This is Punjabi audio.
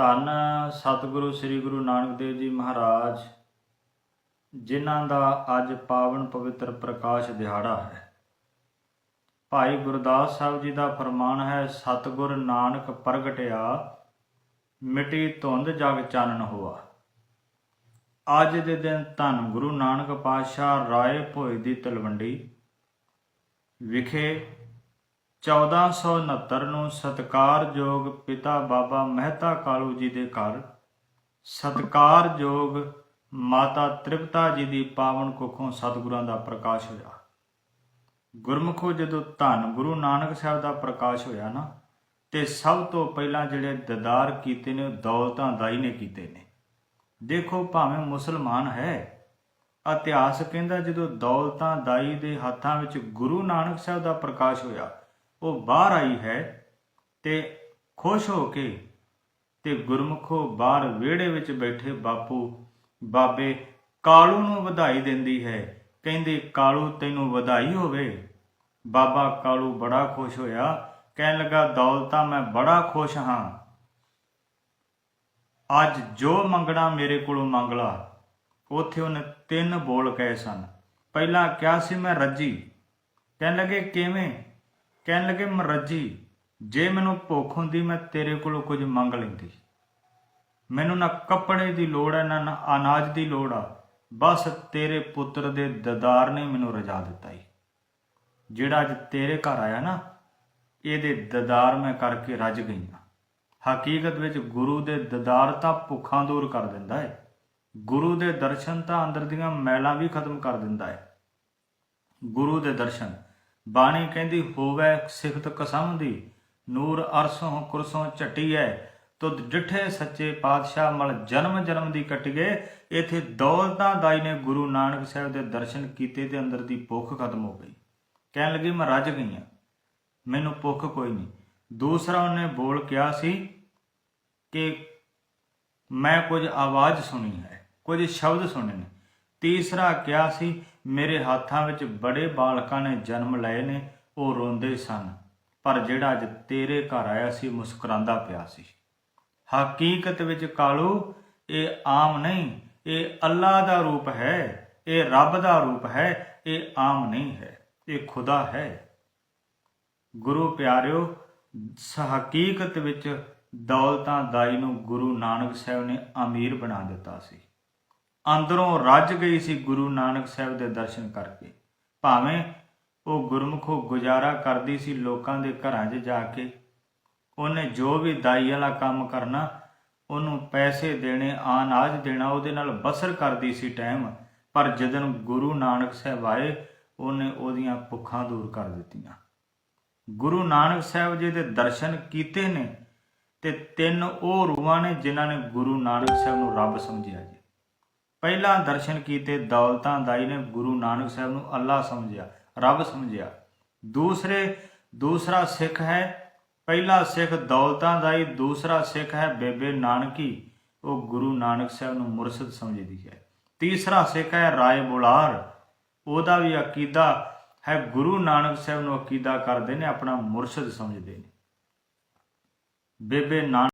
ਧੰਨ ਸਤਿਗੁਰੂ ਸ੍ਰੀ ਗੁਰੂ ਨਾਨਕ ਦੇਵ ਜੀ ਮਹਾਰਾਜ, ਜਿਨ੍ਹਾਂ ਦਾ ਅੱਜ ਪਾਵਨ ਪਵਿੱਤਰ ਪ੍ਰਕਾਸ਼ ਦਿਹਾੜਾ ਹੈ। ਭਾਈ ਗੁਰਦਾਸ ਸਾਹਿਬ ਜੀ ਦਾ ਫਰਮਾਨ ਹੈ, ਸਤਿਗੁਰ ਨਾਨਕ ਪ੍ਰਗਟਿਆ, ਮਿਟੀ ਧੁੰਦ ਜਗ ਚਾਨਣ ਹੋਆ। ਅੱਜ ਦੇ ਦਿਨ ਧੰਨ ਗੁਰੂ ਨਾਨਕ ਪਾਤਸ਼ਾਹ ਰਾਏ ਭੋਏ ਦੀ ਤਲਵੰਡੀ ਵਿਖੇ 1469 ਨੂੰ ਸਤਕਾਰਯੋਗ ਪਿਤਾ ਬਾਬਾ ਮਹਿਤਾ ਕਾਲੂ ਜੀ ਦੇ ਘਰ, ਸਤਕਾਰਯੋਗ ਮਾਤਾ ਤ੍ਰਿਪਤਾ ਜੀ ਦੀ ਪਾਵਨ ਕੁੱਖੋਂ ਸਤਿਗੁਰਾਂ ਦਾ ਪ੍ਰਕਾਸ਼ ਹੋਇਆ। ਗੁਰਮੁਖੋ, ਜਦੋਂ ਧੰਨ ਗੁਰੂ ਨਾਨਕ ਸਾਹਿਬ ਦਾ ਪ੍ਰਕਾਸ਼ ਹੋਇਆ ਨਾ, ਤੇ ਸਭ ਤੋਂ ਪਹਿਲਾਂ ਜਿਹੜੇ ਦਦਾਰ ਕੀਤੇ ਨੇ, ਉਹ ਦੌਲਤਾਂ ਦਾਈ ਨੇ ਕੀਤੇ ਨੇ। ਦੇਖੋ, ਭਾਵੇਂ ਮੁਸਲਮਾਨ ਹੈ, ਇਤਿਹਾਸ ਕਹਿੰਦਾ ਜਦੋਂ ਦੌਲਤਾਂ ਦਾਈ ਦੇ ਹੱਥਾਂ ਵਿੱਚ ਗੁਰੂ ਨਾਨਕ ਸਾਹਿਬ ਦਾ ਪ੍ਰਕਾਸ਼ ਹੋਇਆ ਉਹ ਬਾਹਰ ਆਈ ਹੈ ਤੇ ਖੁਸ਼ ਹੋ ਕੇ ਤੇ ਗੁਰਮੁਖੋ ਬਾਹਰ ਵਿਹੜੇ ਵਿੱਚ ਬੈਠੇ ਬਾਪੂ, ਬਾਬੇ ਕਾਲੂ ਨੂੰ ਵਧਾਈ ਦਿੰਦੀ ਹੈ। ਕਹਿੰਦੇ, ਕਾਲੂ, ਤੈਨੂੰ ਵਧਾਈ ਹੋਵੇ? ਬਾਬਾ ਕਾਲੂ ਬੜਾ ਖੁਸ਼ ਹੋਇਆ। ਕਹਿਣ ਲੱਗਾ, ਦੌਲਤਾ ਮੈਂ ਬੜਾ ਖੁਸ਼ ਹਾਂ। ਅੱਜ ਜੋ ਮੰਗਣਾ ਮੇਰੇ ਕੋਲੋਂ ਮੰਗ ਲਾ। ਉੱਥੇ ਉਹਨੇ ਤਿੰਨ ਬੋਲ ਕਹੇ ਸਨ। ਪਹਿਲਾਂ ਕਿਹਾ ਸੀ ਮੈਂ ਰੱਜੀ? ਕਹਿਣ ਲੱਗੇ, ਕਿਵੇਂ? ਕਹਿਣ ਲੱਗੇ ਮੈਂ ਜੇ ਮੈਨੂੰ ਭੁੱਖ ਹੁੰਦੀ, ਮੈਂ ਤੇਰੇ ਕੋਲੋਂ ਕੁਝ ਮੰਗ ਲੈਂਦੀ। ਮੈਨੂੰ ਨਾ ਕੱਪੜੇ ਦੀ ਲੋੜ ਹੈ, ਨਾ ਨਾ ਅਨਾਜ ਦੀ ਲੋੜ ਆ। ਬਸ ਤੇਰੇ ਪੁੱਤਰ ਦੇ ਦਦਾਰ ਨੇ ਮੈਨੂੰ ਰਜਾ ਦਿੱਤਾ ਈ। ਜਿਹੜਾ ਅੱਜ ਤੇਰੇ ਘਰ ਆਇਆ ਨਾ, ਇਹਦੇ ਦਦਾਰ ਮੈਂ ਕਰਕੇ ਰੱਜ ਗਈ ਹਾਂ ਹਕੀਕਤ ਵਿੱਚ ਗੁਰੂ ਦੇ ਦਦਾਰ ਤਾਂ ਭੁੱਖਾਂ ਦੂਰ ਕਰ ਦਿੰਦਾ ਹੈ ਗੁਰੂ ਦੇ ਦਰਸ਼ਨ ਤਾਂ ਅੰਦਰ ਦੀਆਂ ਮੈਲਾਂ ਵੀ ਖਤਮ ਕਰ ਦਿੰਦਾ ਹੈ ਗੁਰੂ ਦੇ ਦਰਸ਼ਨ ਬਾਣੀ ਕਹਿੰਦੀ, ਹੋਵੇ ਸਿਫਤ ਕਸਮ ਦੀ, ਨੂਰ ਅਰਸੋਂ ਕੁਰਸੋਂ ਝਟੀ ਤੁਧ ਡਿਠੇ ਸੱਚੇ ਪਾਤਸ਼ਾਹ ਮਲ ਜਨਮ ਜਨਮ ਦੀ ਕਟਿਗੇ। ਇਥੇ ਦੌਲਤਾਂ ਦਾਈ ਨੇ ਗੁਰੂ ਨਾਨਕ ਸਾਹਿਬ ਦੇ ਦਰਸ਼ਨ ਕੀਤੇ ਤੇ ਅੰਦਰ ਦੀ ਭੁੱਖ ਖਤਮ ਹੋ ਗਈ। ਕਹਿਣ ਲੱਗੀ, ਮੈਂ ਰੱਜ ਗਈ ਹਾਂ ਮੈਨੂੰ ਭੁੱਖ ਕੋਈ ਨਹੀਂ। ਦੂਸਰਾ ਉਹਨੇ ਬੋਲ ਕਿਹਾ ਸੀ ਕਿ ਮੈਂ ਕੁਝ ਆਵਾਜ਼ ਸੁਣੀ ਹੈ, ਕੁਝ ਸ਼ਬਦ ਸੁਣੇ ਨੇ। ਤੀਸਰਾ ਕਿਹਾ ਸੀ ਮੇਰੇ ਹੱਥਾਂ ਵਿੱਚ ਬੜੇ ਬਾਲਕਾਂ ਨੇ ਜਨਮ ਲਏ ਨੇ, ਉਹ ਰੋਂਦੇ ਸਨ। ਪਰ ਜਿਹੜਾ ਅੱਜ ਤੇਰੇ ਘਰ ਆਇਆ ਸੀ ਮੁਸਕਰਾਂਦਾ ਪਿਆ ਸੀ। ਹਕੀਕਤ ਵਿੱਚ ਕਾਲੂ, ਇਹ ਆਮ ਨਹੀਂ, ਇਹ ਅੱਲਾ ਦਾ ਰੂਪ ਹੈ, ਇਹ ਰੱਬ ਦਾ ਰੂਪ ਹੈ, ਇਹ ਆਮ ਨਹੀਂ ਹੈ, ਇਹ ਖੁਦਾ ਹੈ। ਗੁਰੂ ਪਿਆਰਿਓ ਹਕੀਕਤ ਵਿੱਚ ਦੌਲਤਾਂ ਦਾਈ ਨੂੰ ਗੁਰੂ ਨਾਨਕ ਸਾਹਿਬ ਨੇ ਅਮੀਰ ਬਣਾ ਦਿੱਤਾ ਸੀ। ਅੰਦਰੋਂ ਰੱਜ ਗਈ ਸੀ ਗੁਰੂ ਨਾਨਕ ਸਾਹਿਬ ਦੇ ਦਰਸ਼ਨ ਕਰਕੇ। ਭਾਵੇਂ ਉਹ ਗੁਰਮੁਖੋ ਗੁਜ਼ਾਰਾ ਕਰਦੀ ਸੀ ਲੋਕਾਂ ਦੇ ਘਰਾਂ 'ਚ ਜਾ ਕੇ, ਉਹਨੇ ਜੋ ਵੀ ਦਾਈ ਵਾਲਾ ਕੰਮ ਕਰਨਾ, ਉਹਨੂੰ ਪੈਸੇ ਦੇਣੇ ਆਨਾਜ ਦੇਣਾ, ਉਹਦੇ ਨਾਲ ਬਸਰ ਕਰਦੀ ਸੀ ਟਾਈਮ, ਪਰ ਜਦੋਂ ਗੁਰੂ ਨਾਨਕ ਸਾਹਿਬ ਆਏ, ਉਹਨੇ ਉਹਦੀਆਂ ਭੁੱਖਾਂ ਦੂਰ ਕਰ ਦਿੱਤੀਆਂ। ਗੁਰੂ ਨਾਨਕ ਸਾਹਿਬ ਜੀ ਦੇ ਦਰਸ਼ਨ ਕੀਤੇ ਨੇ ਤੇ ਤਿੰਨ ਉਹ ਰੂਹਾਂ ਨੇ ਜਿਨ੍ਹਾਂ ਨੇ ਗੁਰੂ ਨਾਨਕ ਸਾਹਿਬ ਨੂੰ ਰੱਬ ਸਮਝਿਆ ਜੀ। ਪਹਿਲਾਂ ਦਰਸ਼ਨ ਕੀਤੇ, ਦੌਲਤਾਂ ਦਾਈ ਨੇ ਗੁਰੂ ਨਾਨਕ ਸਾਹਿਬ ਨੂੰ ਅੱਲਾ ਸਮਝਿਆ, ਰੱਬ ਸਮਝਿਆ। ਦੂਸਰੇ, ਦੂਸਰਾ ਸਿੱਖ ਹੈ, ਪਹਿਲਾ ਸਿੱਖ ਦੌਲਤਾਂ ਦਾਈ, ਦੂਸਰਾ ਸਿੱਖ ਹੈ ਬੇਬੇ ਨਾਨਕੀ, ਉਹ ਗੁਰੂ ਨਾਨਕ ਸਾਹਿਬ ਨੂੰ ਮੁਰਸ਼ਿਦ ਸਮਝਦੀ ਹੈ। ਤੀਸਰਾ ਸਿੱਖ ਹੈ ਰਾਏ ਬੁਲਾਰ, ਉਹਦਾ ਵੀ ਅਕੀਦਾ ਹੈ, ਗੁਰੂ ਨਾਨਕ ਸਾਹਿਬ ਨੂੰ ਅਕੀਦਾ ਕਰਦੇ ਨੇ, ਆਪਣਾ ਮੁਰਸ਼ਿਦ ਸਮਝਦੇ ਨੇ। ਬੇਬੇ ਨਾਨਕ